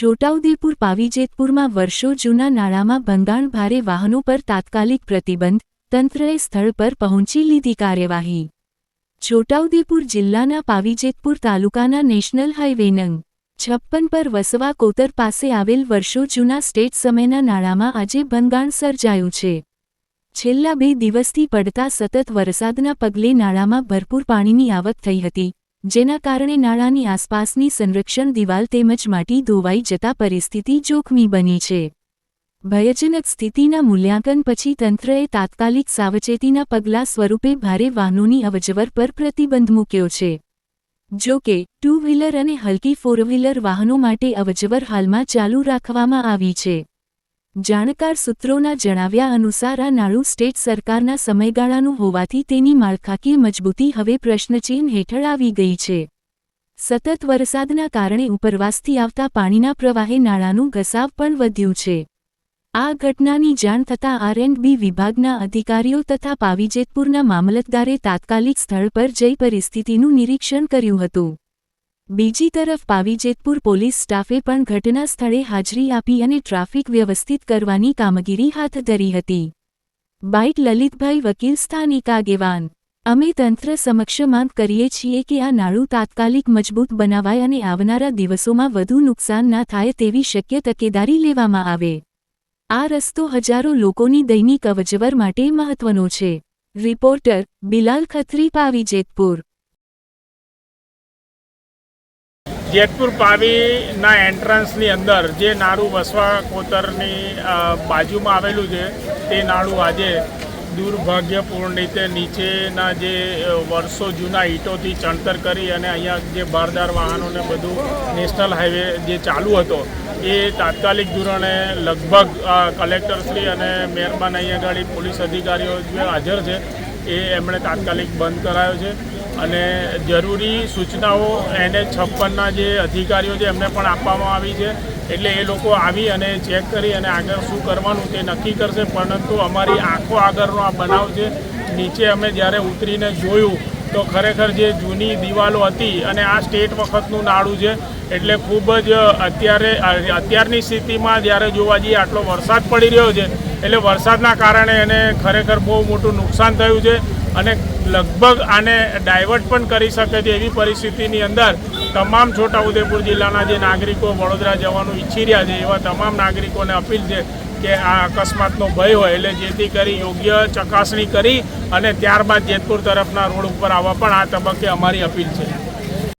છોટાઉદેપુર પાવીજેતપુરમાં વર્ષો જૂના નાળામાં ભંગાણ ભારે વાહનો પર તાત્કાલિક પ્રતિબંધ તંત્રએ સ્થળ પર પહોંચી લીધી કાર્યવાહી. છોટાઉદેપુર જિલ્લાના પાવીજેતપુર તાલુકાના નેશનલ હાઇવે નંગ છપ્પન પર વસવા કોતર પાસે આવેલ વર્ષો જૂના સ્ટેટ સમયના નાળામાં આજે ભંગાણ સર્જાયું છે. છેલ્લા બે દિવસથી પડતા સતત વરસાદના પગલે નાળામાં ભરપૂર પાણીની આવક થઈ હતી. જેના કારણે નાળાની આસપાસની સંરક્ષણ દિવાલ તેમજ માટી ધોવાઈ જતા પરિસ્થિતિ જોખમી બની છે. ભયજનક સ્થિતિના મૂલ્યાંકન પછી તંત્રએ તાત્કાલિક સાવચેતીના પગલાં સ્વરૂપે ભારે વાહનોની અવજવર પર પ્રતિબંધ મૂક્યો છે. જો કે, ટુ વ્હીલર અને હલકી ફોર વ્હીલર વાહનો માટે અવજવર હાલમાં ચાલુ રાખવામાં આવી છે. જાણકાર સૂત્રોના જણાવ્યા અનુસાર આ નાળું સ્ટેટ સરકારના સમયગાળાનું હોવાથી તેની માળખાકીય મજબૂતી હવે પ્રશ્નચિહ્ન હેઠળ આવી ગઈ છે. સતત વરસાદના કારણે ઉપરવાસથી આવતા પાણીના પ્રવાહે નાળાનું ઘસાવ પણ વધ્યું છે. આ ઘટનાની જાણ થતાં આર વિભાગના અધિકારીઓ તથા પાવીજેતપુરના મામલતદારે તાત્કાલિક સ્થળ પર જઈ પરિસ્થિતિનું નિરીક્ષણ કર્યું હતું. બીજી તરફ પાવીજેતપુર પોલીસ સ્ટાફે પણ ઘટના સ્થળે હાજરી આપી અને ટ્રાફિક વ્યવસ્થિત કરવાની કામગીરી હાથ ધરી હતી. બાઇટ લલિતભાઈ વકીલ, સ્થાનિક આગેવાન. અમે તંત્ર સમક્ષ માંગ કરીએ છીએ કે આ નાળું તાત્કાલિક મજબૂત બનાવાય અને આવનારા દિવસોમાં વધુ નુકસાન ના થાય તેવી શક્ય તકેદારી લેવામાં આવે. આ રસ્તો હજારો લોકોની દૈનિક અવજવર માટે મહત્વનો છે. રિપોર્ટર બિલાલ ખત્રી, પાવીજેતપુર. જેતપુર પાવીના એન્ટ્રન્સની અંદર જે નાળું વસવા કોતરની બાજુમાં આવેલું છે, તે નાળું આજે દુર્ભાગ્યપૂર્ણ રીતે નીચેના જે વર્ષો જૂના ઈંટોથી ચણતર કરી અને અહીંયા જે બારદાર વાહનોને બધું નેશનલ હાઈવે જે ચાલુ હતો, એ તાત્કાલિક ધોરણે લગભગ કલેક્ટરશ્રી અને મહેરબાન અહીંયા આગળ પોલીસ અધિકારીઓ જે હાજર છે, એ એમણે તાત્કાલિક બંધ કરાયો છે. અને જરૂરી સૂચનાઓ એને છપ્પનના જે અધિકારીઓ છે, એમને પણ આપવામાં આવી છે. એટલે એ લોકો આવી અને ચેક કરી અને આગળ શું કરવાનું તે નક્કી કરશે. પરંતુ અમારી આંખો આગળનો આ બનાવ છે, નીચે અમે જ્યારે ઉતરીને જોયું, તો ખરેખર જે જૂની દિવાલો હતી અને આ સ્ટેટ વખતનું નાળું છે, એટલે ખૂબ જ અત્યારે, અત્યારની સ્થિતિમાં જ્યારે જોવા જઈએ આટલો વરસાદ પડી રહ્યો છે, એટલે વરસાદના કારણે એને ખરેખર બહુ મોટું નુકસાન થયું છે. અને લગભગ આને ડાયવર્ટ પણ કરી શકે છે એવી પરિસ્થિતિની અંદર તમામ છોટાઉદેપુર જિલ્લાના જે નાગરિકો વડોદરા જવાનું ઈચ્છી રહ્યા છે, એવા તમામ નાગરિકોને અપીલ છે કે આ અકસ્માતનો ભય હોય એટલે જેથી કરી યોગ્ય ચકાસણી કરી અને ત્યારબાદ જેતપુર તરફના રોડ ઉપર આવવા પણ આ તબક્કે અમારી અપીલ છે.